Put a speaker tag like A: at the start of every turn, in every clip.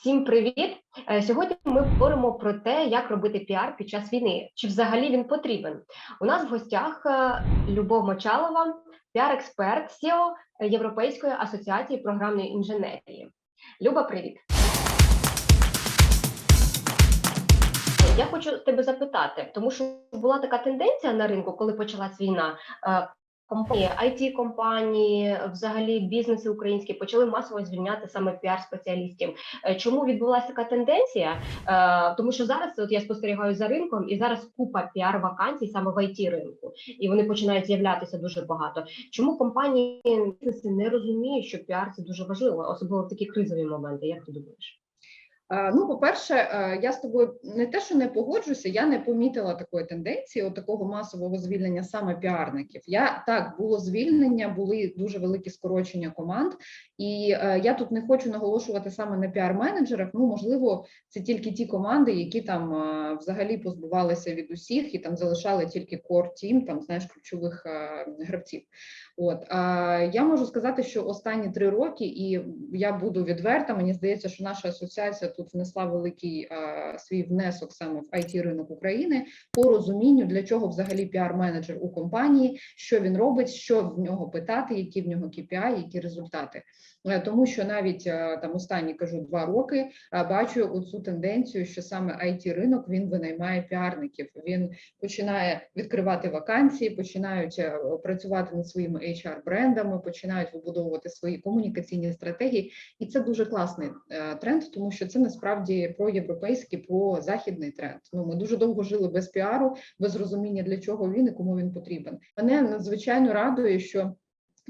A: Всім привіт! Е, Сьогодні ми говоримо про те, як робити піар під час війни. Чи взагалі він потрібен? У нас в гостях е, Любов Мочалова, піар-експерт СІО Європейської асоціації програмної інженерії. Люба, привіт! Я хочу тебе запитати, тому що була така тенденція на ринку, коли почалась війна. Компанії, it компанії, взагалі бізнеси українські почали масово звільняти саме піар-спеціалістів. Е, Чому відбулася така тенденція? Е, Тому що зараз от я спостерігаю за ринком, і зараз купа піар-вакансій саме в it ринку, і вони починають з'являтися дуже багато. Чому компанії не розуміють, що піар це дуже важливо, особливо в такі кризові моменти? Як ти думаєш?
B: Ну, по-перше, е, я з тобою не те, що не погоджуся, я не помітила такої тенденції, от такого масового звільнення саме піарників. Я так було звільнення, були дуже великі скорочення команд, і е, я тут не хочу наголошувати саме на піар-менеджерах. Ну, можливо, це тільки ті команди, які там е, взагалі позбувалися від усіх і там залишали тільки core team, там знаєш ключових гравців. От я можу сказати, що останні три роки, і я буду відверта. Мені здається, що наша асоціація тут внесла великий а, свій внесок саме в it ринок України по розумінню, для чого взагалі піар-менеджер у компанії, що він робить, що в нього питати, які в нього KPI, які результати. Е, Тому що навіть е, там останні кажу два роки е, бачу оцю тенденцію, що саме it ринок він винаймає піарників. Він починає відкривати вакансії, починають е, працювати над своїми HR-брендами, починають вибудовувати свої комунікаційні стратегії, і це дуже класний е, тренд, тому що це насправді проєвропейський, прозахідний тренд. Ну ми дуже довго жили без піару, без розуміння для чого він і кому він потрібен. Мене надзвичайно радує, що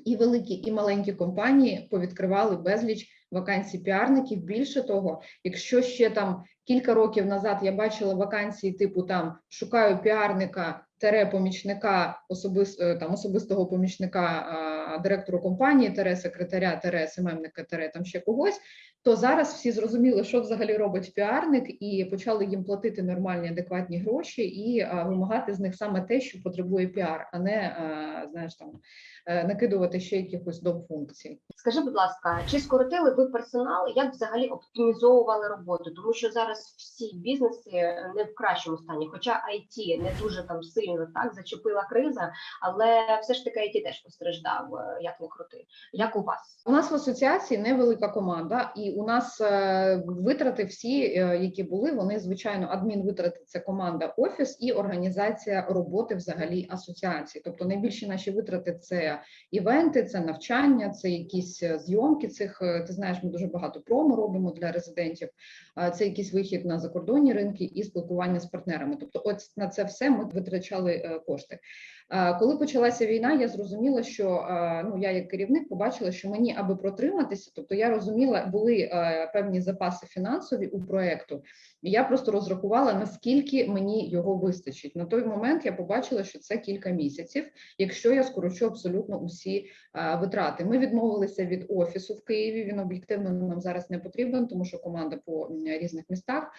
B: і великі, і маленькі компанії повідкривали безліч вакансій піарників. Більше того, якщо ще там кілька років назад я бачила вакансії, типу там шукаю піарника. Тере помічника особис, е, там особистого помічника директору компанії, тере секретаря, тере СММника, тере там ще когось. То зараз всі зрозуміли, що взагалі робить піарник, і почали їм платити нормальні адекватні гроші і а, вимагати з них саме те, що потребує піар, а не а, знаєш там е, накидувати ще якихось доп. функцій.
A: Скажи, будь ласка, чи скоротили ви персонал? Як взагалі оптимізовували роботу? Тому що зараз всі бізнеси не в кращому стані, хоча IT не дуже там сильно так зачепила криза, але все ж таки IT теж постраждав, е, як не крути. Як у вас?
B: У нас в асоціації невелика команда, і у нас е, витрати всі, е, які були, вони звичайно адмінвитрати це команда офіс і організація роботи взагалі асоціації. Тобто найбільші наші витрати це івенти, це навчання, це якісь е, зйомки цих. е, Ти знаєш, ми дуже багато промо робимо для резидентів. Це якийсь вихід на закордонні ринки і спілкування з партнерами. Тобто, от на це все ми витрачали е, кошти. А, Коли почалася війна, я зрозуміла, що ну я як керівник побачила, що мені, аби протриматися, тобто я розуміла, були е, певні запаси фінансові у проекту. Я просто розрахувала наскільки мені його вистачить. На той момент я побачила, що це кілька місяців, якщо я скорочу абсолютно усі витрати. Ми відмовилися від офісу в Києві. Він об'єктивно нам зараз не потрібен, тому що команда по різних містах.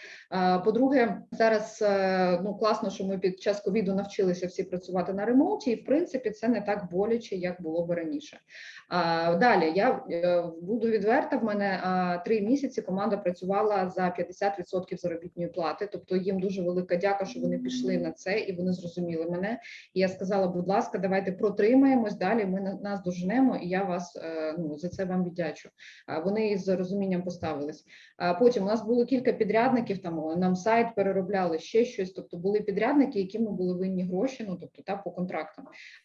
B: По-друге, зараз е, ну класно, що ми під час ковіду навчилися всі працювати на ремонті, і в принципі це не так боляче, як було би раніше. А, Далі я е, буду відверта. В мене три місяці команда працювала за 50% заробітної плати. Тобто їм дуже велика дяка, що вони пішли на це і вони зрозуміли мене. І я сказала, будь ласка, давайте протримаємось далі. Ми нас доженемо, і я вас е, ну за це вам віддячу. Вони із розумінням поставились. Потім у нас було кілька підрядників. Там нам сайт переробляли ще щось. Тобто були підрядники, яким ми були винні гроші. Ну тобто та по контрактам.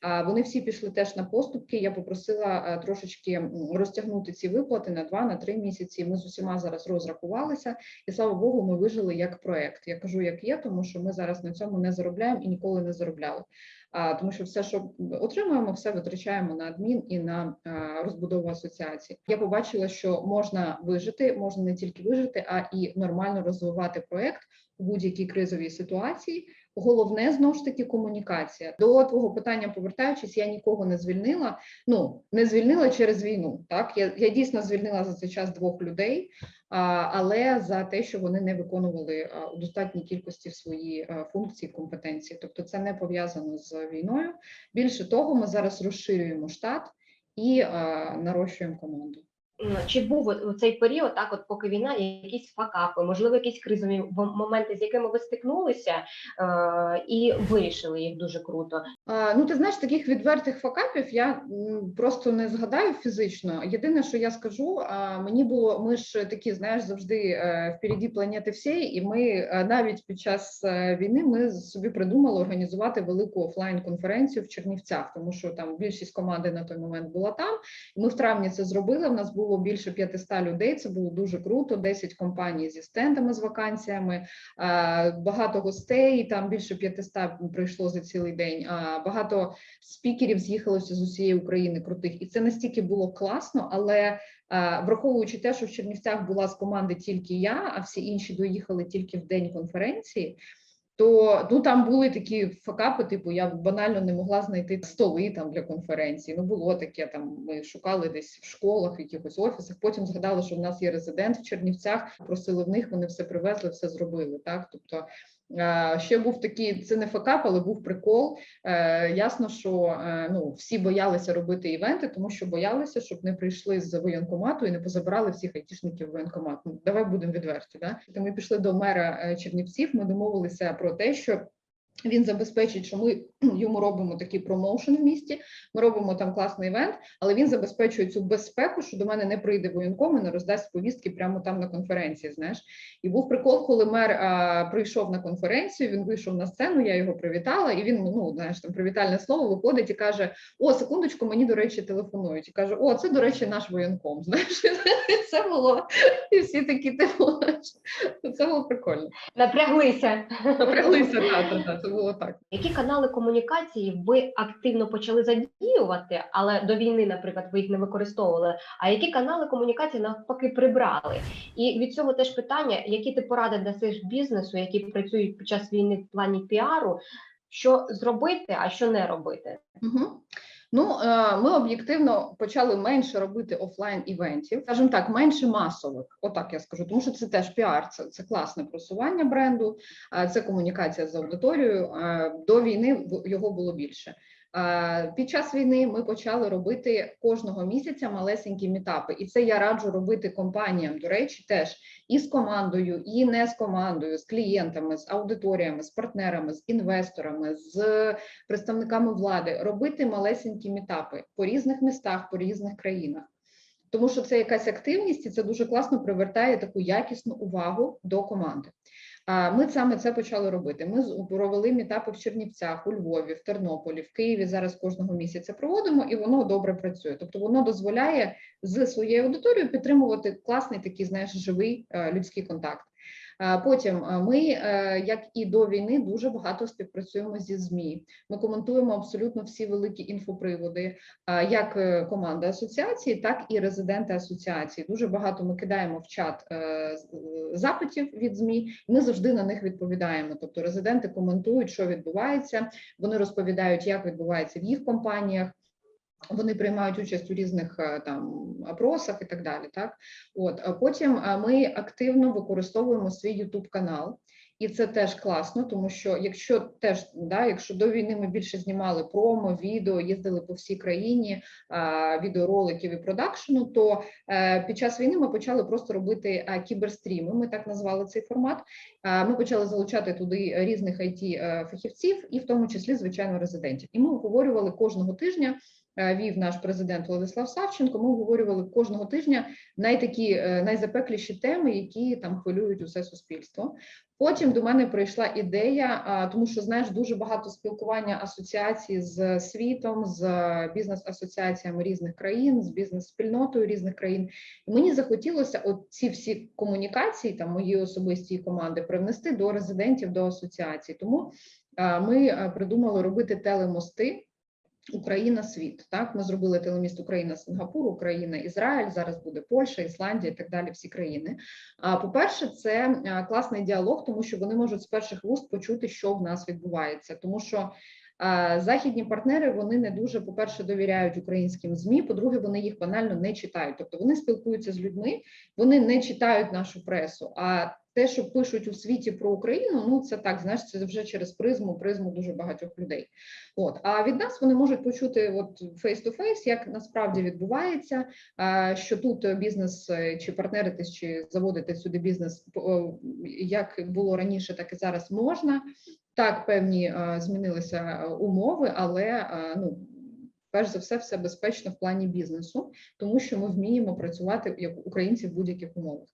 B: А вони всі пішли теж на поступки. Я попросила е, трошечки розтягнути ці виплати на два на три місяці. Ми з усіма зараз розрахувалися, і слава Богу, ми вижили як проект. Я кажу, як є, тому що ми зараз на цьому не заробляємо і ніколи не заробляли. Тому, що все, що отримуємо, все витрачаємо на адмін і на розбудову асоціації. Я побачила, що можна вижити, можна не тільки вижити, а і нормально розвивати проект у будь-якій кризовій ситуації. Головне знову ж таки комунікація. До твого питання повертаючись, я нікого не звільнила. Ну не звільнила через війну. Так я, я дійсно звільнила за цей час двох людей, а, але за те, що вони не виконували у достатній кількості свої а, функції, компетенції. Тобто, це не пов'язано з війною. Більше того, ми зараз розширюємо штат і а, нарощуємо команду.
A: Чи був у цей період, так от поки війна, якісь факапи, можливо, якісь кризові моменти, з якими ви стикнулися е, і вирішили їх дуже круто?
B: А, Ну, ти знаєш, таких відвертих факапів я просто не згадаю фізично. Єдине, що я скажу, а, мені було, ми ж такі, знаєш, завжди е, впереді планети всієї, і ми е, навіть під час е, війни ми собі придумали організувати велику офлайн-конференцію в Чернівцях, тому що там більшість команди на той момент була там. Ми в травні це зробили. В нас було більше 500 людей. Це було дуже круто. 10 компаній зі стендами з вакансіями, е, багато гостей. Там більше 500 прийшло за цілий день. Багато спікерів з'їхалося з усієї України крутих, і це настільки було класно, але е, враховуючи те, що в Чернівцях була з команди тільки я, а всі інші доїхали тільки в день конференції. То ну там були такі факапи, типу я банально не могла знайти столи там для конференції. Ну було таке. Там ми шукали десь в школах, в якихось офісах. Потім згадали, що в нас є резидент в Чернівцях. Просили в них, вони все привезли, все зробили. Так, тобто ще був такий, це не факап, але був прикол. Е, Ясно, що е, ну всі боялися робити івенти, тому що боялися, щоб не прийшли з воєнкомату і не позабирали всіх айтішників в воєнкомат. Ну, давай будемо відверті. Да? Ми пішли до мера е, Чернівців. Ми домовилися про те, що. Він забезпечить, що ми йому робимо такий промоушен в місті. Ми робимо там класний івент, але він забезпечує цю безпеку, що до мене не прийде воєнком і не роздасть повістки прямо там на конференції. Знаєш, і був прикол, коли мер а, прийшов на конференцію. Він вийшов на сцену. Я його привітала, і він ну знаєш там привітальне слово виходить і каже: О, секундочку, мені до речі, телефонують. І каже: О, це до речі, наш воєнком. Знаєш, це було і всі такі типу. Це було прикольно.
A: Напряглися.
B: Напряглися, так, так, це було так.
A: Які канали комунікації ви активно почали задіювати, але до війни, наприклад, ви їх не використовували? А які канали комунікації навпаки прибрали? І від цього теж питання: які ти поради дасиш бізнесу, які працюють під час війни в плані піару, що зробити, а що не робити?
B: Угу. Ну, е, ми об'єктивно почали менше робити офлайн івентів, скажімо так, менше масових. Отак я скажу, тому що це теж піар, це, це класне просування бренду, це комунікація з аудиторією. До війни його було більше. Під час війни ми почали робити кожного місяця малесенькі мітапи, і це я раджу робити компаніям. До речі, теж і з командою, і не з командою, з клієнтами, з аудиторіями, з партнерами, з інвесторами, з представниками влади робити малесенькі мітапи по різних містах, по різних країнах. Тому що це якась активність, і це дуже класно привертає таку якісну увагу до команди. Ми саме це почали робити. Ми провели мітапи в Чернівцях, у Львові, в Тернополі, в Києві. Зараз кожного місяця проводимо, і воно добре працює. Тобто воно дозволяє з своєю аудиторією підтримувати класний такий, знаєш, живий е, людський контакт. Потім е, ми, е, як і до війни, дуже багато співпрацюємо зі ЗМІ. Ми коментуємо абсолютно всі великі інфоприводи, як е, команда асоціації, так і резиденти асоціації. Дуже багато ми кидаємо в чат запитів від ЗМІ. Ми завжди на них відповідаємо. Тобто резиденти коментують, що відбувається. Вони розповідають, як відбувається в їх компаніях. Вони приймають участь у різних е, там опросах і так далі. Так, от а потім е, ми активно використовуємо свій youtube канал. І це теж класно, тому що якщо теж да, якщо до війни ми більше знімали промо, відео, їздили по всій країні а, відеороликів і продакшену, то е, під час війни ми почали просто робити а, кіберстріми. Ми так назвали цей формат. А, ми почали залучати туди різних it фахівців, і в тому числі звичайно резидентів. І ми обговорювали кожного тижня. Е, Вів наш президент Владислав Савченко. Ми обговорювали кожного тижня найтакі е, найзапекліші теми, які там хвилюють усе суспільство. Потім до мене прийшла ідея, тому що знаєш дуже багато спілкування асоціацій з світом, з бізнес-асоціаціями різних країн, з бізнес-спільнотою різних країн. І мені захотілося от ці всі комунікації, там мої особисті команди, привнести до резидентів, до асоціацій. Тому ми придумали робити телемости. Україна, світ. Так, ми зробили телеміст Україна, Сингапур, Україна, Ізраїль. Зараз буде Польща, Ісландія і так далі. Всі країни. А по-перше, це е, класний діалог, тому що вони можуть з перших вуст почути, що в нас відбувається, тому що. Західні партнери вони не дуже, по-перше, довіряють українським змі. По-друге, вони їх банально не читають. Тобто вони спілкуються з людьми, вони не читають нашу пресу. А те, що пишуть у світі про Україну, ну це так, знаєш, це вже через призму, призму дуже багатьох людей. От а від нас вони можуть почути, от face-to-face, як насправді відбувається, що тут бізнес е, чи партнеритись, чи заводити сюди бізнес, як було раніше, так і зараз можна. Так, певні е, змінилися е, умови, але ну. Перш за все, все безпечно в плані бізнесу, тому що ми вміємо працювати як українці в будь-яких умовах.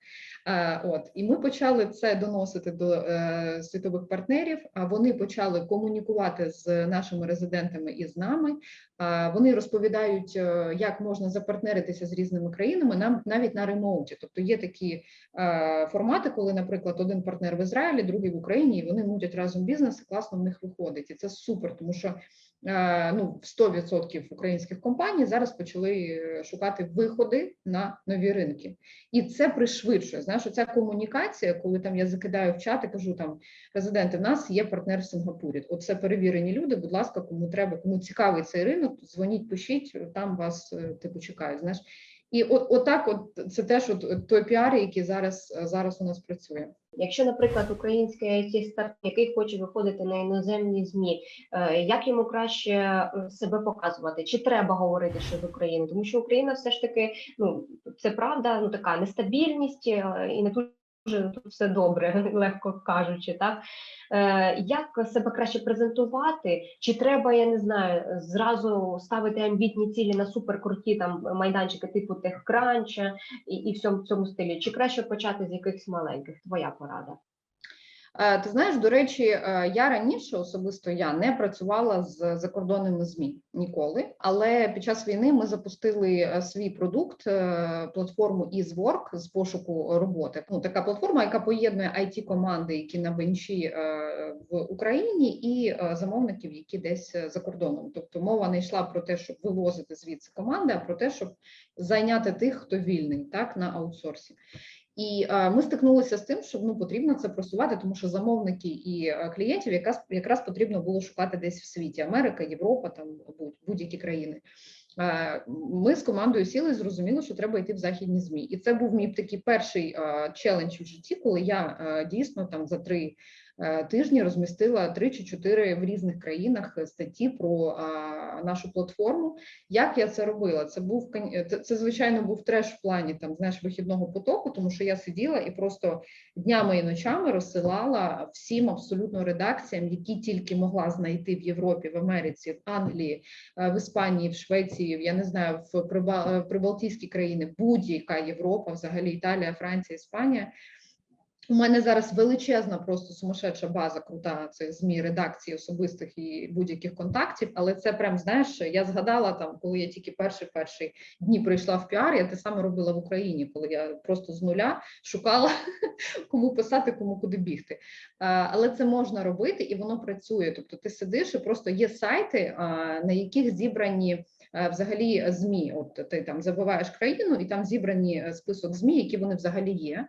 B: Е, От і ми почали це доносити до е, світових партнерів. А вони почали комунікувати з нашими резидентами і з нами. А Вони розповідають, е, як можна запартнеритися з різними країнами, нам навіть на ремоуті. Тобто є такі е, формати, коли, наприклад, один партнер в Ізраїлі, другий в Україні, і вони мутять разом бізнес, і класно в них виходить. І це супер, тому що е, ну 100% українських компаній зараз почали е, шукати виходи на нові ринки. І це пришвидшує. Знаєш, ця комунікація, коли там я закидаю в чат і кажу там резиденти, в нас є партнер в Сингапурі. Оце перевірені люди. Будь ласка, кому треба, кому цікавий цей ринок, дзвоніть, пишіть, там вас е, типу чекають. Знаєш, і от отак, от це теж от той піар, який зараз зараз у нас працює.
A: Якщо, наприклад, український it старт, який хоче виходити на іноземні змі, е, як йому краще е, себе показувати? Чи треба говорити що з України? Тому що Україна все ж таки, ну це правда, ну така нестабільність е, і не дуже тут все добре, легко кажучи, так е, як себе краще презентувати? Чи треба, я не знаю, зразу ставити амбітні цілі на суперкруті там майданчики типу техкранча і, і всьому цьому стилі? Чи краще почати з якихось маленьких? Твоя порада?
B: Е, Ти знаєш, до речі, е, я раніше особисто я не працювала з закордонними змі ніколи. Але під час війни ми запустили е, свій продукт, платформу EaseWork з пошуку роботи. Ну така платформа, яка поєднує it команди, які на бенчі в Україні, і замовників, які десь за кордоном. Тобто мова не йшла про те, щоб вивозити звідси команди, а про те, щоб зайняти тих, хто вільний, так на аутсорсі. І ми стикнулися з тим, що ну потрібно це просувати, тому що замовники і клієнтів якраз якраз потрібно було шукати десь в світі Америка, Європа, там будь- будь-які країни. Ми з командою сіли і зрозуміли, що треба йти в західні змі. І це був мій такий перший челендж в житті, коли я дійсно там за три тижні розмістила три чи чотири в різних країнах статті про е, нашу платформу. Як я це робила? Це був кон- це, звичайно був треш в плані там знаєш вихідного потоку, тому що я сиділа і просто днями і ночами розсилала всім абсолютно редакціям, які тільки могла знайти в Європі, в Америці, в Англії, е, в Іспанії, в Швеції, я не знаю, в Приба- е, Прибалтійські країни, будь-яка Європа, взагалі Італія, Франція, Іспанія. У мене зараз величезна, просто сумасшедша база крута цих змі редакцій особистих і будь-яких контактів. Але це прям знаєш, я згадала там, коли я тільки перші перші дні прийшла в піар, я те саме робила в Україні, коли я просто з нуля шукала кому писати, кому куди бігти. Але це можна робити і воно працює. Тобто ти сидиш і просто є сайти, на яких зібрані взагалі змі. От ти там забиваєш країну, і там зібрані е, список змі, які вони взагалі є.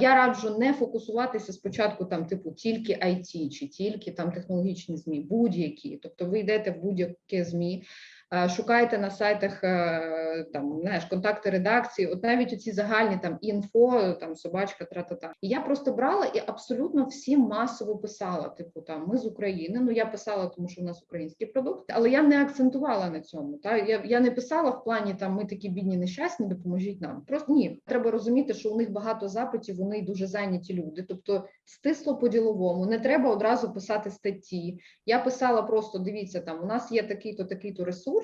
B: Я раджу не фокусуватися спочатку там, типу, тільки IT чи тільки там технологічні змі, будь-які. Тобто ви йдете в будь-яке змі. А, Шукайте на сайтах е, там знаєш контакти редакції, от навіть оці загальні там інфо, там собачка, тра-та-та. І я просто брала і абсолютно всім масово писала. Типу, там ми з України. Ну я писала, тому що у нас український продукт, але я не акцентувала на цьому. Та я, я не писала в плані там ми такі бідні, нещасні, допоможіть нам. Просто ні, треба розуміти, що у них багато запитів, вони дуже зайняті люди. Тобто стисло по-діловому, не треба одразу писати статті. Я писала просто: дивіться, там у нас є такий-то, такий-то ресурс.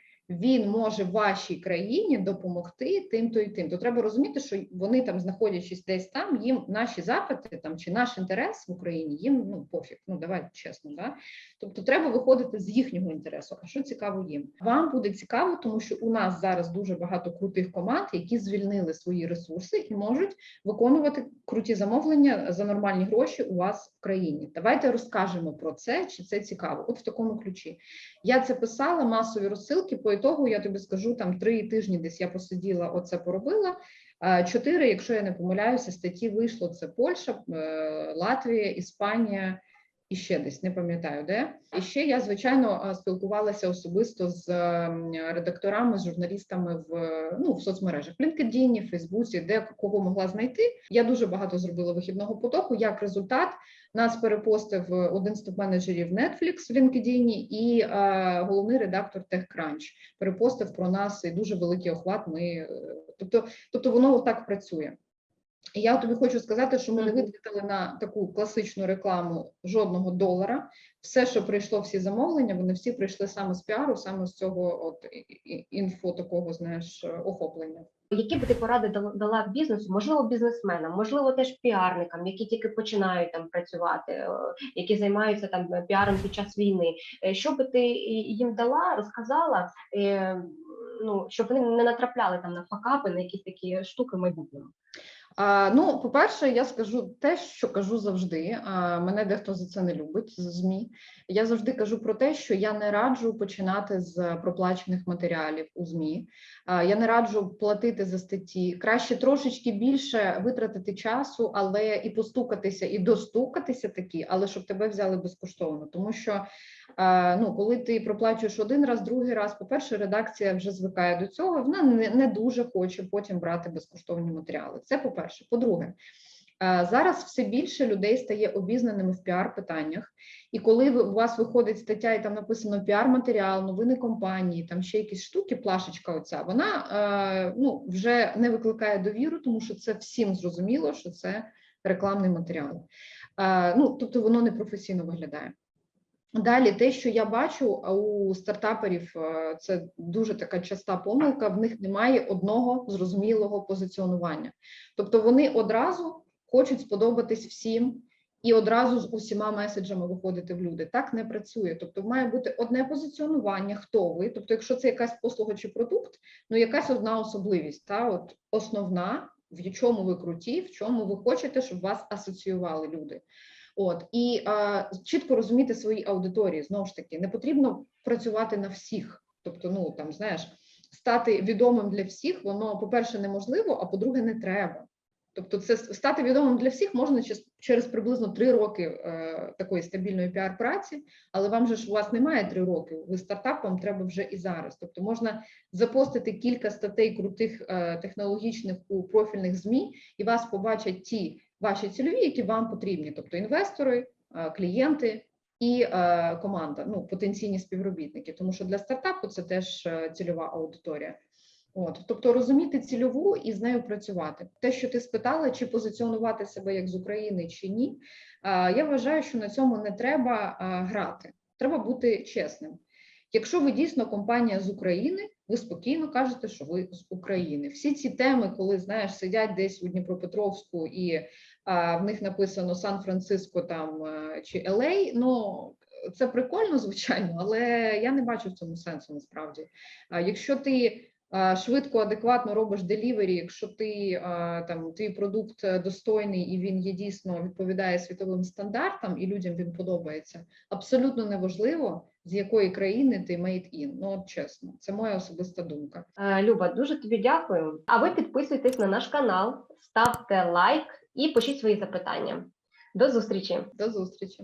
B: Він може вашій країні допомогти тим-то і тим. То треба розуміти, що вони там, знаходячись десь там, їм наші запити там чи наш інтерес в Україні їм ну пофіг. Ну давайте чесно, да. Тобто треба виходити з їхнього інтересу. А що цікаво їм? Вам буде цікаво, тому що у нас зараз дуже багато крутих команд, які звільнили свої ресурси і можуть виконувати круті замовлення за нормальні гроші у вас в країні. Давайте розкажемо про це, чи це цікаво. От в такому ключі. Я це писала, масові розсилки. По ітогу я тобі скажу, там три тижні десь я посиділа, оце поробила. Чотири, якщо я не помиляюся, статті вийшло: це Польща, е, Латвія, Іспанія і ще десь не пам'ятаю де. І ще я звичайно е, спілкувалася особисто з ем, редакторами, з журналістами в ну в соцмережах LinkedIn, Фейсбуці, де кого могла знайти. Я дуже багато зробила вихідного потоку. Як результат, нас перепостив один з топ-менеджерів Netflix в LinkedIn і е, головний редактор TechCrunch перепостив про нас і дуже великий охват. Ми е, тобто, тобто воно так працює. Я тобі хочу сказати, що ми не витратили на таку класичну рекламу жодного долара. Все, що прийшло, всі замовлення, вони всі прийшли саме з піару, саме з цього от інфо такого, знаєш, охоплення.
A: Які б ти поради дала- дала бізнесу, можливо, бізнесменам, можливо, теж піарникам, які тільки починають там працювати, е, які займаються там піаром під час війни. Е, Що би ти їм дала, розказала, е, ну щоб вони не натрапляли там на факапи, на якісь такі штуки в майбутньому.
B: Ну, по-перше, я скажу те, що кажу завжди. Мене дехто за це не любить з ЗМІ. Я завжди кажу про те, що я не раджу починати з проплачених матеріалів у ЗМІ. Я не раджу платити за статті. Краще трошечки більше витратити часу, але і постукатися, і достукатися такі, але щоб тебе взяли безкоштовно, тому що. А, Ну, коли ти проплачуєш один раз, другий раз, по-перше, редакція вже звикає до цього. Вона не, дуже хоче потім брати безкоштовні матеріали. Це по-перше. По-друге, зараз все більше людей стає обізнаними в піар-питаннях. І коли у вас виходить стаття, і там написано піар-матеріал, новини компанії, там ще якісь штуки, плашечка, оця вона е, ну, вже не викликає довіру, тому що це всім зрозуміло, що це рекламний матеріал. Е, ну, тобто воно не професійно виглядає. Далі, те, що я бачу у стартаперів, е, це дуже така часта помилка. В них немає одного зрозумілого позиціонування. Тобто вони одразу хочуть сподобатись всім і одразу з усіма меседжами виходити в люди. Так не працює. Тобто, має бути одне позиціонування, хто ви. Тобто, якщо це якась послуга чи продукт, ну якась одна особливість, та от основна, в чому ви круті, в чому ви хочете, щоб вас асоціювали люди. От і а, чітко розуміти свої аудиторії. Знову ж таки, не потрібно працювати на всіх. Тобто, ну там знаєш, стати відомим для всіх, воно, по-перше, неможливо, а по-друге, не треба. Тобто, це стати відомим для всіх можна чес- через приблизно три роки е, такої стабільної піар-праці, але вам же ж у вас немає три роки. Ви стартап вам треба вже і зараз. Тобто, можна запостити кілька статей крутих е, технологічних у профільних змі, і вас побачать ті ваші цільові, які вам потрібні, тобто інвестори, е, клієнти і е, команда, ну потенційні співробітники, тому що для стартапу це теж е, цільова аудиторія. От, тобто розуміти цільову і з нею працювати. Те, що ти спитала, чи позиціонувати себе як з України чи ні, я вважаю, що на цьому не треба грати. Треба бути чесним. Якщо ви дійсно компанія з України, ви спокійно кажете, що ви з України. Всі ці теми, коли знаєш, сидять десь у Дніпропетровську і в них написано Сан-Франциско там е, чи Елей, ну це прикольно, звичайно, але я не бачу в цьому сенсу насправді. Якщо ти швидко, адекватно робиш делівері, якщо ти там твій продукт е, достойний і він є дійсно відповідає світовим стандартам, і людям він подобається, абсолютно неважливо, з якої країни ти made in. Ну от чесно, це моя особиста думка.
A: Е, Люба, дуже тобі дякую. А ви підписуйтесь на наш канал, ставте лайк і пишіть свої запитання. До зустрічі!
B: До зустрічі.